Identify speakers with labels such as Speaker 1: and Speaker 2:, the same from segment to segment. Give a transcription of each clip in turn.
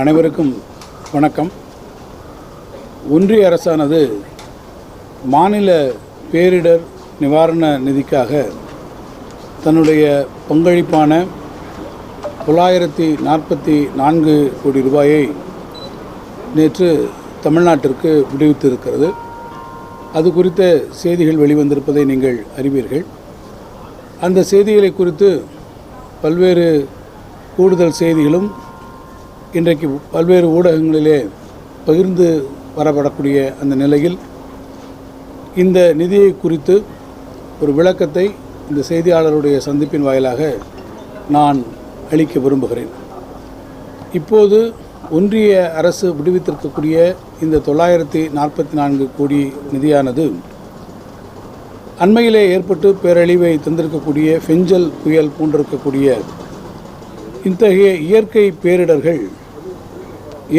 Speaker 1: அனைவருக்கும் வணக்கம். ஒன்றிய அரசானது மாநில பேரிடர் நிவாரண நிதிக்காக தன்னுடைய பங்களிப்பான தொள்ளாயிரத்தி நாற்பத்தி நான்கு கோடி ரூபாயை நேற்று தமிழ்நாட்டிற்கு விடுவித்திருக்கிறது. அது குறித்த செய்திகள் வெளிவந்திருப்பதை நீங்கள் அறிவீர்கள். அந்த செய்திகளை குறித்து பல்வேறு கூடுதல் செய்திகளும் இன்றைக்கு பல்வேறு ஊடகங்களிலே பகிர்ந்து வரப்படக்கூடிய அந்த நிலையில் இந்த நிதியை குறித்து ஒரு விளக்கத்தை இந்த செய்தியாளருடைய சந்திப்பின் வாயிலாக நான் அளிக்க விரும்புகிறேன். இப்போது ஒன்றிய அரசு விடுவித்திருக்கக்கூடிய இந்த தொள்ளாயிரத்தி நாற்பத்தி நான்கு கோடி நிதியானது அண்மையிலே ஏற்பட்டு பேரழிவை தந்திருக்கக்கூடிய ஃபெஞ்சல் புயல் போன்றிருக்கக்கூடிய இத்தகைய இயற்கை பேரிடர்கள்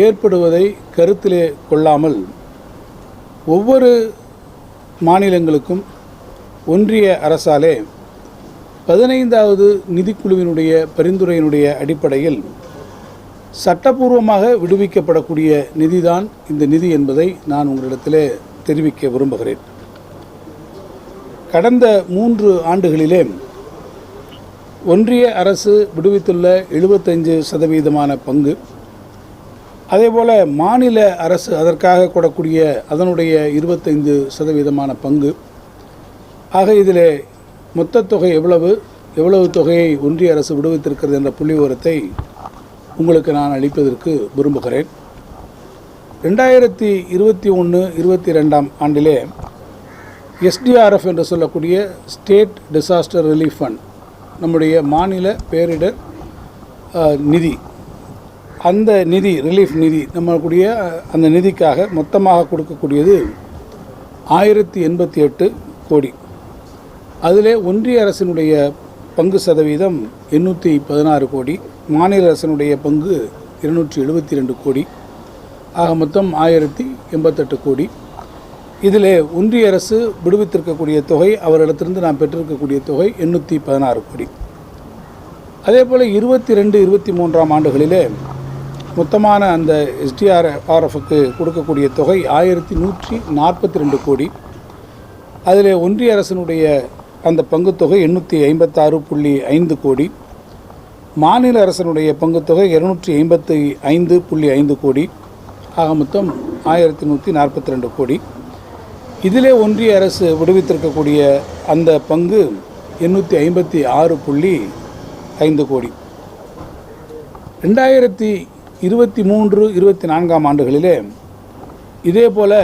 Speaker 1: ஏற்படுவதை கருத்திலே கொள்ளாமல் ஒவ்வொரு மாநிலங்களுக்கும் ஒன்றிய அரசாலே பதினைந்தாவது நிதிக்குழுவினுடைய பரிந்துரையினுடைய அடிப்படையில் சட்டபூர்வமாக விடுவிக்கப்படக்கூடிய நிதிதான் இந்த நிதி என்பதை நான் உங்களிடத்திலே தெரிவிக்க விரும்புகிறேன். கடந்த மூன்று ஆண்டுகளிலே ஒன்றிய அரசு விடுவித்துள்ள எழுபத்தஞ்சு சதவீதமான பங்கு. அதேபோல் மாநில அரசு அதற்காக கொடக்கூடிய அதனுடைய இருபத்தைந்து சதவீதமான பங்கு. ஆக இதில் மொத்த தொகை எவ்வளவு? எவ்வளவு தொகையை ஒன்றிய அரசு விடுவித்திருக்கிறது என்ற புள்ளி விவரத்தை உங்களுக்கு நான் அளிப்பதற்கு விரும்புகிறேன். ரெண்டாயிரத்தி இருபத்தி ஒன்று இருபத்தி ரெண்டாம் ஆண்டிலே எஸ்டிஆர்எஃப் என்று சொல்லக்கூடிய ஸ்டேட் டிசாஸ்டர் ரிலீஃப் ஃபண்ட் நம்முடைய மாநில பேரிடர் நிதி. அந்த நிதி ரிலீஃப் நிதி நம்மளுடைய அந்த நிதிக்காக மொத்தமாக கொடுக்கக்கூடியது ஆயிரத்தி எண்பத்தி எட்டு கோடி. அதிலே ஒன்றிய அரசினுடைய பங்கு சதவீதம் எண்ணூற்றி பதினாறு கோடி மாநில அரசினுடைய பங்கு இருநூற்றி எழுபத்தி ரெண்டு கோடி. ஆக மொத்தம் ஆயிரத்தி எண்பத்தெட்டு கோடி. இதில் ஒன்றிய அரசு விடுவித்திருக்கக்கூடிய தொகை அவரிடத்திலிருந்து நாம் பெற்றிருக்கக்கூடிய தொகை எண்ணூற்றி பதினாறு கோடி. அதே போல் இருபத்தி ரெண்டு இருபத்தி மூன்றாம் ஆண்டுகளிலே மொத்தமான அந்த எஸ்டிஆர் ஆர்எஃப்க்கு கொடுக்கக்கூடிய தொகை ஆயிரத்தி நூற்றி நாற்பத்தி ரெண்டு கோடி. அதில் ஒன்றிய அரசினுடைய அந்த பங்குத்தொகை எண்ணூற்றி ஐம்பத்தாறு புள்ளி ஐந்து கோடி. மாநில அரசினுடைய பங்குத்தொகை இருநூற்றி ஐம்பத்தி ஐந்து புள்ளி ஐந்து கோடி. ஆக மொத்தம் ஆயிரத்தி நூற்றி நாற்பத்தி ரெண்டு கோடி. இதிலே ஒன்றிய அரசு விடுவித்திருக்கக்கூடிய அந்த பங்கு எண்ணூற்றி ஐம்பத்தி ஆறு புள்ளி ஐந்து கோடி. ரெண்டாயிரத்தி இருபத்தி மூன்று இருபத்தி நான்காம் ஆண்டுகளிலே இதே போல்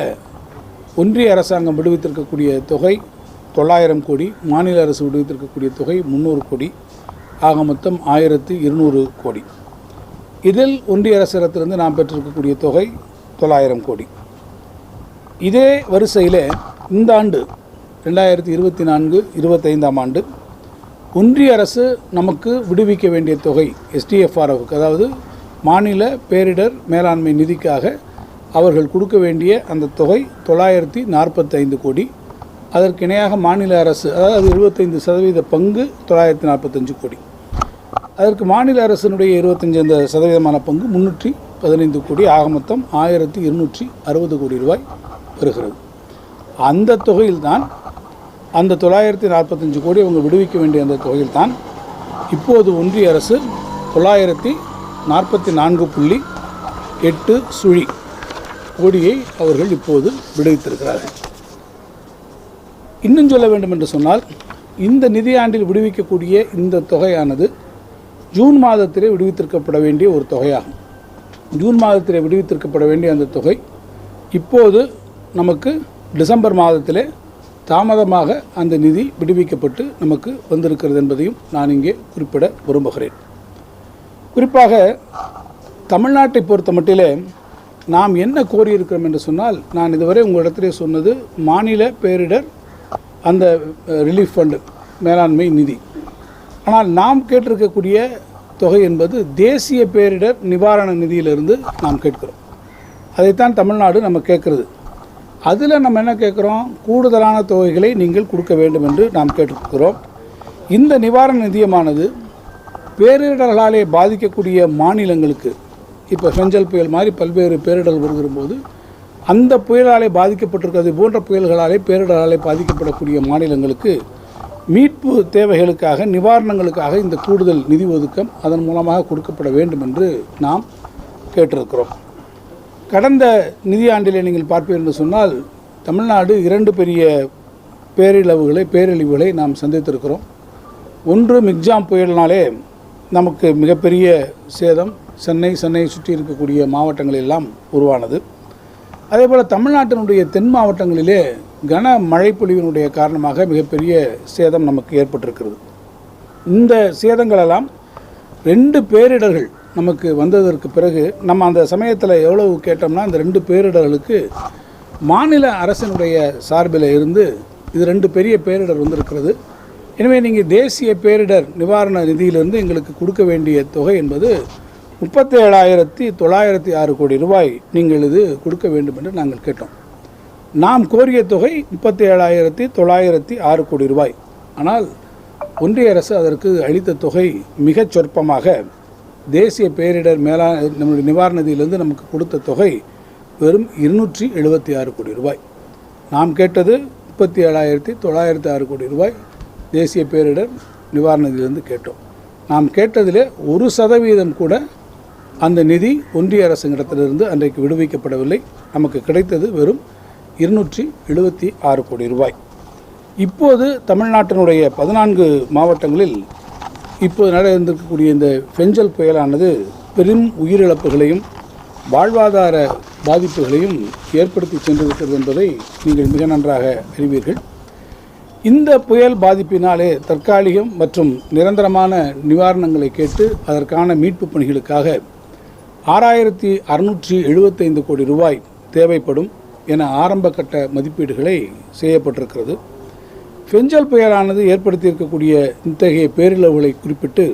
Speaker 1: ஒன்றிய அரசாங்கம் விடுவித்திருக்கக்கூடிய தொகை தொள்ளாயிரம் கோடி மாநில அரசு விடுவித்திருக்கக்கூடிய தொகை முந்நூறு கோடி ஆக மொத்தம் ஆயிரத்து இருநூறு கோடி. இதில் ஒன்றிய அரசிடத்திலிருந்து நாம் பெற்றிருக்கக்கூடிய தொகை தொள்ளாயிரம் கோடி. இதே வரிசையில் இந்த ஆண்டு ரெண்டாயிரத்தி இருபத்தி நான்கு இருபத்தைந்தாம் ஆண்டு ஒன்றிய அரசு நமக்கு விடுவிக்க வேண்டிய தொகை எஸ்டிஎஃப்ஆர்எஃப்க்கு அதாவது மாநில பேரிடர் மேலாண்மை நிதிக்காக அவர்கள் கொடுக்க வேண்டிய அந்த தொகை தொள்ளாயிரத்தி நாற்பத்தைந்து கோடி. அதற்கு இணையாக மாநில அரசு அதாவது இருபத்தைந்து சதவீத பங்கு தொள்ளாயிரத்தி நாற்பத்தஞ்சு கோடி. அதற்கு மாநில அரசினுடைய இருபத்தஞ்சு அந்த சதவீதமான பங்கு முன்னூற்றி பதினைந்து கோடி. ஆக மொத்தம் ஆயிரத்தி இருநூற்றி அறுபது கோடி ரூபாய். வருகிறது அந்த தொகையில்தான் அந்த தொள்ளாயிரத்தி நாற்பத்தஞ்சு கோடி அவங்க விடுவிக்க வேண்டிய அந்த தொகையில்தான் இப்போது ஒன்றிய அரசு தொள்ளாயிரத்தி நாற்பத்தி நான்கு புள்ளி எட்டு சுழி கோடியை அவர்கள் இப்போது விடுவித்திருக்கிறார்கள். இன்னும் சொல்ல வேண்டும் என்று சொன்னால் இந்த நிதியாண்டில் விடுவிக்கக்கூடிய இந்த தொகையானது ஜூன் மாதத்திலே விடுவித்திருக்கப்பட வேண்டிய ஒரு தொகையாகும். ஜூன் மாதத்திலே விடுவித்திருக்கப்பட வேண்டிய அந்த தொகை இப்போது நமக்கு டிசம்பர் மாதத்திலே தாமதமாக அந்த நிதி விடுவிக்கப்பட்டு நமக்கு வந்திருக்கிறது என்பதையும் நான் இங்கே குறிப்பிட விரும்புகிறேன். குறிப்பாக தமிழ்நாட்டை பொறுத்த மட்டிலே நாம் என்ன கோரியிருக்கிறோம் என்று சொன்னால் நான் இதுவரை உங்களிடத்திலே சொன்னது மாநில பேரிடர் அந்த ரிலீஃப் ஃபண்டு மேலாண்மை நிதி. ஆனால் நாம் கேட்டிருக்கக்கூடிய தொகை என்பது தேசிய பேரிடர் நிவாரண நிதியிலிருந்து நாம் கேட்கிறோம். அதைத்தான் தமிழ்நாடு நம்ம கேட்குறது. அதில் நம்ம என்ன கேட்குறோம் கூடுதலான தொகைகளை நீங்கள் கொடுக்க வேண்டும் என்று நாம் கேட்டிருக்கிறோம் இந்த நிவாரண நிதியமானது பேரிடர்களாலே பாதிக்கக்கூடிய மாநிலங்களுக்கு இப்போ செஞ்சல் புயல் மாதிரி பல்வேறு பேரிடர் வருகிற போது அந்த புயலாலே பாதிக்கப்பட்டிருக்கிறது போன்ற புயல்களாலே பேரிடராலே பாதிக்கப்படக்கூடிய மாநிலங்களுக்கு மீட்பு தேவைகளுக்காக நிவாரணங்களுக்காக இந்த கூடுதல் நிதி ஒதுக்கம் அதன் மூலமாக கொடுக்கப்பட வேண்டும் என்று நாம் கேட்டிருக்கிறோம். கடந்த நிதியாண்டிலே நீங்கள் பார்ப்பீர்கள் என்று சொன்னால் தமிழ்நாடு இரண்டு பெரிய பேரிழவுகளை பேரழிவுகளை நாம் சந்தித்திருக்கிறோம். ஒன்று மிக்ஜாம் புயலினாலே நமக்கு மிகப்பெரிய சேதம். சென்னை சென்னையை சுற்றி இருக்கக்கூடிய மாவட்டங்கள் எல்லாம் உருவானது. அதே போல் தமிழ்நாட்டினுடைய தென் மாவட்டங்களிலே கன மழைப்பொழிவினுடைய காரணமாக மிகப்பெரிய சேதம் நமக்கு ஏற்பட்டிருக்கிறது. இந்த சேதங்களெல்லாம் ரெண்டு பேரிடர்கள் நமக்கு வந்ததற்கு பிறகு நம்ம அந்த சமயத்தில் எவ்வளவு கேட்டோம்னா அந்த ரெண்டு பேரிடர்களுக்கு மாநில அரசினுடைய சார்பில் இருந்து இது ரெண்டு பெரிய பேரிடர் வந்திருக்கிறது. எனவே நீங்கள் தேசிய பேரிடர் நிவாரண நிதியிலிருந்து எங்களுக்கு கொடுக்க வேண்டிய தொகை என்பது முப்பத்தி ஏழாயிரத்தி தொள்ளாயிரத்தி ஆறு கோடி ரூபாய் நீங்கள் இது கொடுக்க வேண்டும் என்று நாங்கள் கேட்டோம். நாம் கோரிய தொகை முப்பத்தி ஏழாயிரத்தி தொள்ளாயிரத்தி ஆறு கோடி ரூபாய். ஆனால் ஒன்றிய அரசு அதற்கு அளித்த தொகை மிகச் சொற்பமாக தேசிய பேரிடர் மேலா நம்மளுடைய நிவாரண நிதியிலிருந்து நமக்கு கொடுத்த தொகை வெறும் இருநூற்றி எழுபத்தி ஆறு கோடி ரூபாய். நாம் கேட்டது முப்பத்தி ஏழாயிரத்தி தொள்ளாயிரத்தி ஆறு கோடி ரூபாய் தேசிய பேரிடர் நிவாரண நிதியிலேருந்து கேட்டோம். நாம் கேட்டதிலே ஒரு சதவீதம் கூட அந்த நிதி ஒன்றிய அரசுங்கிடத்திலிருந்து அன்றைக்கு விடுவிக்கப்படவில்லை. நமக்கு கிடைத்தது வெறும் இருநூற்றி எழுபத்தி ஆறு கோடி ரூபாய். இப்போது தமிழ்நாட்டினுடைய பதினான்கு மாவட்டங்களில் இப்போது நடந்திருக்கக்கூடிய இந்த பெஞ்சல் புயலானது பெரும் உயிரிழப்புகளையும் வாழ்வாதார பாதிப்புகளையும் ஏற்படுத்தி சென்றிருக்கிறது என்பதை நீங்கள் மிக நன்றாக அறிவீர்கள். இந்த புயல் பாதிப்பினாலே தற்காலிகம் மற்றும் நிரந்தரமான நிவாரணங்களை கேட்டு அதற்கான மீட்புப் பணிகளுக்காக ஆறாயிரத்தி அறுநூற்றி எழுபத்தைந்து கோடி ரூபாய் தேவைப்படும் என ஆரம்ப கட்ட மதிப்பீடுகளை செய்யப்பட்டிருக்கிறது. ஃபெஞ்சல் பெயரானது ஏற்படுத்தியிருக்கக்கூடிய இத்தகைய பேரிழவுகளை குறிப்பிட்டு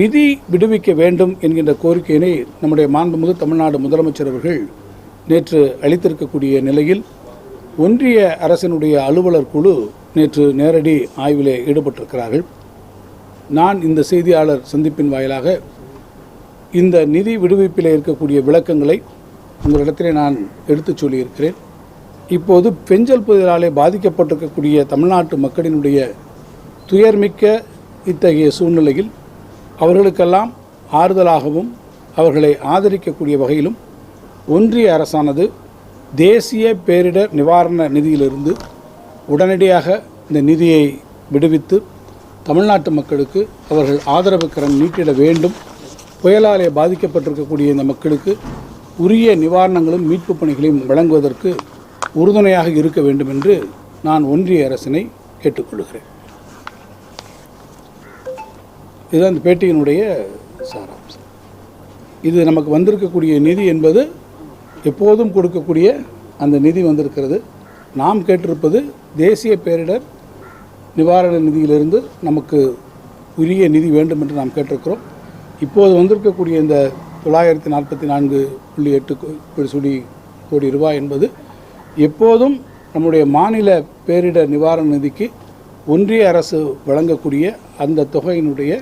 Speaker 1: நிதி விடுவிக்க வேண்டும் என்கின்ற கோரிக்கையினை நம்முடைய மாண்புமிகு தமிழ்நாடு முதலமைச்சர் அவர்கள் நேற்று அளித்திருக்கக்கூடிய நிலையில் ஒன்றிய அரசினுடைய அலுவலர் குழு நேற்று நேரடி ஆய்விலே ஈடுபட்டிருக்கிறார்கள். நான் இந்த செய்தியாளர் சந்திப்பின் வாயிலாக இந்த நிதி விடுவிப்பில் இருக்கக்கூடிய விளக்கங்களை உங்களிடத்திலே நான் எடுத்துச் சொல்லியிருக்கிறேன். இப்போது பெஞ்சல் புயலாலே பாதிக்கப்பட்டிருக்கக்கூடிய தமிழ்நாட்டு மக்களினுடைய துயர்மிக்க இத்தகைய சூழ்நிலையில் அவர்களுக்கெல்லாம் ஆறுதலாகவும் அவர்களை ஆதரிக்கக்கூடிய வகையிலும் ஒன்றிய அரசானது தேசிய பேரிடர் நிவாரண நிதியிலிருந்து உடனடியாக இந்த நிதியை விடுவித்து தமிழ்நாட்டு மக்களுக்கு அவர்கள் ஆதரவு கரம் நீட்டிட வேண்டும். புயலாலே பாதிக்கப்பட்டிருக்கக்கூடிய இந்த மக்களுக்கு உரிய நிவாரணங்களும் மீட்புப் பணிகளையும் வழங்குவதற்கு உறுதுணையாக இருக்க வேண்டும் என்று நான் ஒன்றிய அரசினை கேட்டுக்கொள்கிறேன். இதுதான் இந்த பேட்டியினுடைய சாராம்சம். இது நமக்கு வந்திருக்கக்கூடிய நிதி என்பது எப்போதும் கொடுக்கக்கூடிய அந்த நிதி வந்திருக்கிறது. நாம் கேட்டிருப்பது தேசிய பேரிடர் நிவாரண நிதியிலிருந்து நமக்கு உரிய நிதி வேண்டும் என்று நாம் கேட்டிருக்கிறோம். இப்போது வந்திருக்கக்கூடிய இந்த தொள்ளாயிரத்தி நாற்பத்தி நான்கு புள்ளி எட்டு கோ- கோடி ரூபாய் என்பது எப்போதும் நம்முடைய மாநில பேரிடர் நிவாரண நிதிக்கு ஒன்றிய அரசு வழங்கக்கூடிய அந்த தொகையினுடைய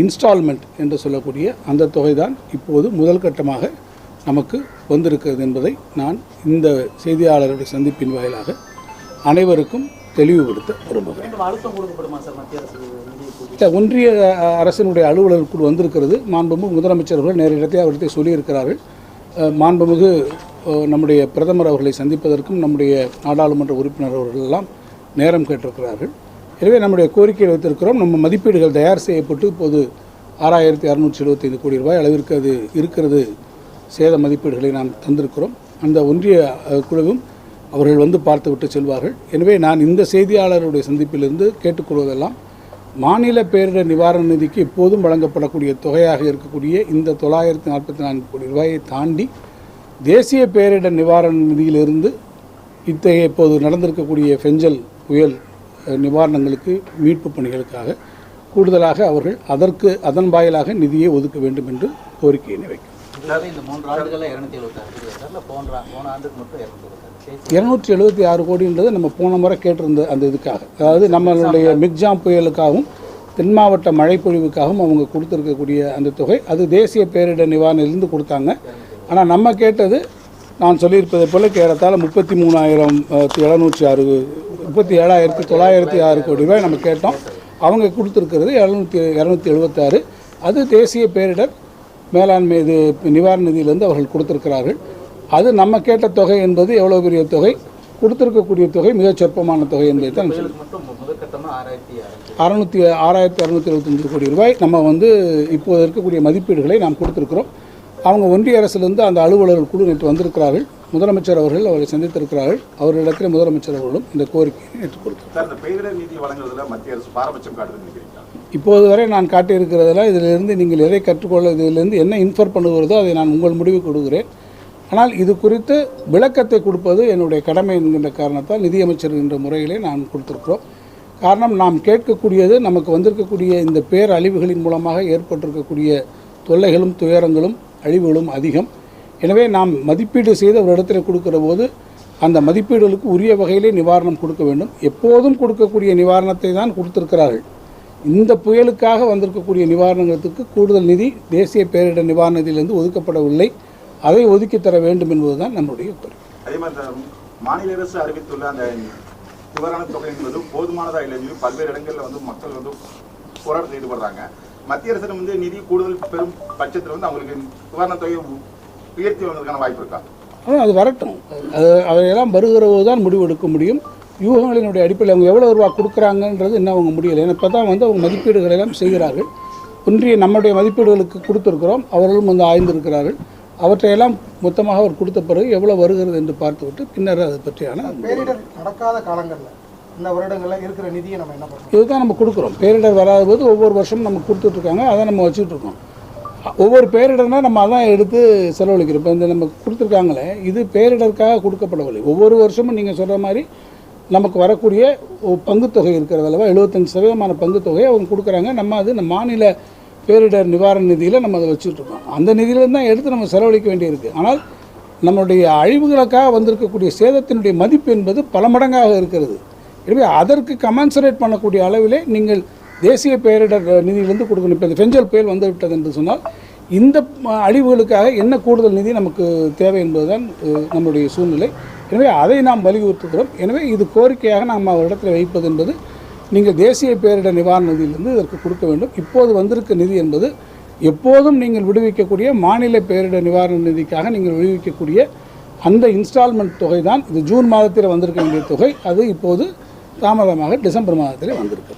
Speaker 1: இன்ஸ்டால்மெண்ட் என்று சொல்லக்கூடிய அந்த தொகை தான் இப்போது முதல் கட்டமாக நமக்கு வந்திருக்கிறது என்பதை நான் இந்த செய்தியாளருடைய சந்திப்பின் வாயிலாக அனைவருக்கும் தெளிவுபடுத்த விரும்புகிறேன். ஒன்றிய அரசினுடைய அலுவலர் குழு வந்திருக்கிறது. மாண்புமிகு முதலமைச்சர் அவர்கள் நேரிடத்தை அவர்கிட்ட சொல்லியிருக்கிறார்கள். மாண்புமிகு நம்முடைய பிரதமர் அவர்களை சந்திப்பதற்கும் நம்முடைய நாடாளுமன்ற உறுப்பினர் அவர்கள் எல்லாம் நேரம் கேட்டிருக்கிறார்கள். எனவே நம்முடைய கோரிக்கையை வைத்திருக்கிறோம். நம்ம மதிப்பீடுகள் தயார் செய்யப்பட்டு இப்போது ஆறாயிரத்தி அறுநூற்றி எழுபத்தைந்து கோடி ரூபாய் அளவிற்கு அது இருக்கிறது. சேத மதிப்பீடுகளை நாம் தந்திருக்கிறோம். அந்த ஒன்றிய குழுவும் அவர்கள் வந்து பார்த்துவிட்டு செல்வார்கள். எனவே நான் இந்த செய்தியாளருடைய சந்திப்பிலிருந்து கேட்டுக்கொள்வதெல்லாம் மாநில பேரிடர் நிவாரண நிதிக்கு எப்போதும் வழங்கப்படக்கூடிய தொகையாக இருக்கக்கூடிய இந்த தொள்ளாயிரத்தி நாற்பத்தி நான்கு கோடி ரூபாயை தாண்டி தேசிய பேரிடர் நிவாரண நிதியிலிருந்து இத்தகைய இப்போது நடந்திருக்கக்கூடிய ஃபெஞ்சல் புயல் நிவாரணங்களுக்கு மீட்பு பணிகளுக்காக கூடுதலாக அவர்கள் அதற்கு அதன் வாயிலாக நிதியை ஒதுக்க வேண்டும் என்று கோரிக்கையினை வைக்கும் இருநூற்றி எழுபத்தி ஆறு கோடின்றது நம்ம போன முறை கேட்டிருந்த அந்த இதுக்காக. அதாவது நம்மளுடைய மிக்ஜாம் புயலுக்காகவும் தென் மாவட்ட மழைப்பொழிவுக்காகவும் அவங்க கொடுத்துருக்கக்கூடிய அந்த தொகை அது தேசிய பேரிடர் நிவாரணத்திலிருந்து கொடுத்தாங்க. ஆனால் நம்ம கேட்டது நான் சொல்லியிருப்பதை போல ஏறத்தாழ முப்பத்தி மூணாயிரம் எழுநூற்றி அறுபது முப்பத்தி ஏழாயிரத்தி தொள்ளாயிரத்தி ஆறு கோடி ரூபாய் நம்ம கேட்டோம். அவங்க கொடுத்துருக்கிறது எழுநூற்றி இரநூத்தி எழுபத்தாறு அது தேசிய பேரிடர் மேலாண்மை இது நிவாரண நிதியிலிருந்து அவர்கள் கொடுத்துருக்கிறார்கள். அது நம்ம கேட்ட தொகை என்பது எவ்வளோ பெரிய தொகை? கொடுத்துருக்கக்கூடிய தொகை மிகச் சொற்பமான தொகை என்பதை தான் சொல்லி
Speaker 2: ஆறாயிரத்தி
Speaker 1: அறநூற்றி ஆறாயிரத்தி அறுநூற்றி எழுபத்தஞ்சு கோடி ரூபாய் நம்ம வந்து இப்போது இருக்கக்கூடிய மதிப்பீடுகளை நாம் கொடுத்துருக்குறோம். அவங்க ஒன்றிய அரசிலிருந்து அந்த அலுவலர்கள் குழு நேற்று வந்திருக்கிறார்கள். முதலமைச்சர் அவர்கள் அவரை சந்தித்திருக்கிறார்கள். அவர்களிடத்தில் முதலமைச்சர் அவர்களும் இந்த கோரிக்கையை
Speaker 3: நினைக்கிறீங்களா?
Speaker 1: இப்போது வரை நான் காட்டியிருக்கிறதுல இதிலிருந்து நீங்கள் எதை கற்றுக்கொள்ள இதிலிருந்து என்ன இன்ஃபர் பண்ணுகிறதோ அதை நான் உங்கள் முடிவு கொடுக்கிறேன். ஆனால் இது குறித்து விளக்கத்தை கொடுப்பது என்னுடைய கடமை என்கின்ற காரணத்தால் நிதியமைச்சர் என்ற முறையிலே நான் கொடுத்திருக்கிறோம். காரணம் நாம் கேட்கக்கூடியது நமக்கு வந்திருக்கக்கூடிய இந்த பேரழிவுகளின் மூலமாக ஏற்பட்டிருக்கக்கூடிய தொல்லைகளும் துயரங்களும் அழிவுகளும் அதிகம். எனவே நாம் மதிப்பீடு செய்து ஒரு இடத்துல கொடுக்குற போது அந்த மதிப்பீடுகளுக்கு உரிய வகையிலே நிவாரணம் கொடுக்க வேண்டும். எப்போதும் கொடுக்கக்கூடிய நிவாரணத்தை தான் கொடுத்திருக்கிறார்கள். இந்த புயலுக்காக வந்திருக்கக்கூடிய நிவாரணத்துக்கு கூடுதல் நிதி தேசிய பேரிடர் நிவாரணத்திலிருந்து ஒதுக்கப்படவில்லை. அதை ஒதுக்கி தர வேண்டும் என்பதுதான் நம்முடைய கோரிக்கை
Speaker 3: அதே மாதிரி மாநில அரசு அறிவித்துள்ள அந்த நிவாரணத் தொகை என்பது போதுமானதாக இல்லை பல்வேறு இடங்களில் வந்து மக்கள் வந்து போராட்டத்தில் ஈடுபடுறாங்க. மத்திய அரசு வந்து நிதி கூடுதல் பெரும் பட்சத்தில் வந்து அவங்களுக்கு நிவாரண தொகையை உயர்த்தி வந்ததுக்கான வாய்ப்பு இருக்கா?
Speaker 1: ஆனால் அது வரட்டும். அது அவையெல்லாம் வருகிற போது தான் முடிவு எடுக்க முடியும். யூகங்களினுடைய அடிப்படையில் அவங்க எவ்வளோ ரூபா கொடுக்குறாங்கன்றது இன்னும் அவங்க முடியலை. ஏன்னா இப்போ தான் வந்து அவங்க மதிப்பீடுகள் எல்லாம் செய்கிறார்கள். ஒன்றிய நம்முடைய மதிப்பீடுகளுக்கு கொடுத்துருக்கிறோம். அவர்களும் வந்து ஆய்ந்திருக்கிறார்கள். அவற்றையெல்லாம் மொத்தமாக அவர் கொடுத்த பிறகு எவ்வளோ வருகிறது என்று பார்த்துவிட்டு பின்னர் அதை பற்றியான
Speaker 4: பேரிடர் நடக்காத காலங்களில் இந்த வருடங்களில் இருக்கிற நிதியை நம்ம என்ன பண்ணுறோம்?
Speaker 1: இதுதான் நம்ம கொடுக்குறோம். பேரிடர் வராத போது ஒவ்வொரு வருஷமும் நம்ம கொடுத்துட்ருக்காங்க அதை நம்ம வச்சுட்டு இருக்கோம் ஒவ்வொரு பேரிடர்னா நம்ம அதான் எடுத்து செலவழிக்கிறோம். இப்போ இந்த நம்ம கொடுத்துருக்காங்களே இது பேரிடருக்காக கொடுக்கப்படவில்லை. ஒவ்வொரு வருஷமும் நீங்கள் சொல்கிற மாதிரி நமக்கு வரக்கூடிய பங்குத்தொகை இருக்கிறது அல்லவா? எழுபத்தஞ்சு சதவீதமான பங்குத்தொகையை அவங்க கொடுக்குறாங்க. நம்ம அது நம்ம மாநில பேரிடர் நிவாரண நிதியில் நம்ம அதை வச்சுட்டு இருக்கோம் அந்த நிதியிலேருந்து தான் எடுத்து நம்ம செலவழிக்க வேண்டியிருக்கு. ஆனால் நம்மளுடைய அழிவுகளுக்காக வந்திருக்கக்கூடிய சேதத்தினுடைய மதிப்பு என்பது பல மடங்காக இருக்கிறது. எனவே அதற்கு கமன்சரேட் பண்ணக்கூடிய அளவிலே நீங்கள் தேசிய பேரிடர் நிதியிலிருந்து கொடுக்கணும். இப்போ இந்த பெஞ்சல் புயல் வந்துவிட்டது என்று சொன்னால் இந்த அழிவுகளுக்காக என்ன கூடுதல் நிதி நமக்கு தேவை என்பதுதான் நம்முடைய சூழ்நிலை. எனவே அதை நாம் வலியுறுத்துகிறோம். எனவே இது கோரிக்கையாக நாம் அவரிடத்தில் வைப்பது என்பது நீங்கள் தேசிய பேரிடர் நிவாரண நிதியிலிருந்து இதற்கு கொடுக்க வேண்டும். இப்போது வந்திருக்க நிதி என்பது எப்போதும் நீங்கள் விடுவிக்கக்கூடிய மாநில பேரிடர் நிவாரண நிதிக்காக நீங்கள் விடுவிக்கக்கூடிய அந்த இன்ஸ்டால்மெண்ட் தொகை தான் இது ஜூன் மாதத்தில் வந்திருக்க வேண்டிய தொகை. அது இப்போது தாமதமாக டிசம்பர் மாதத்தில் வந்திருக்கு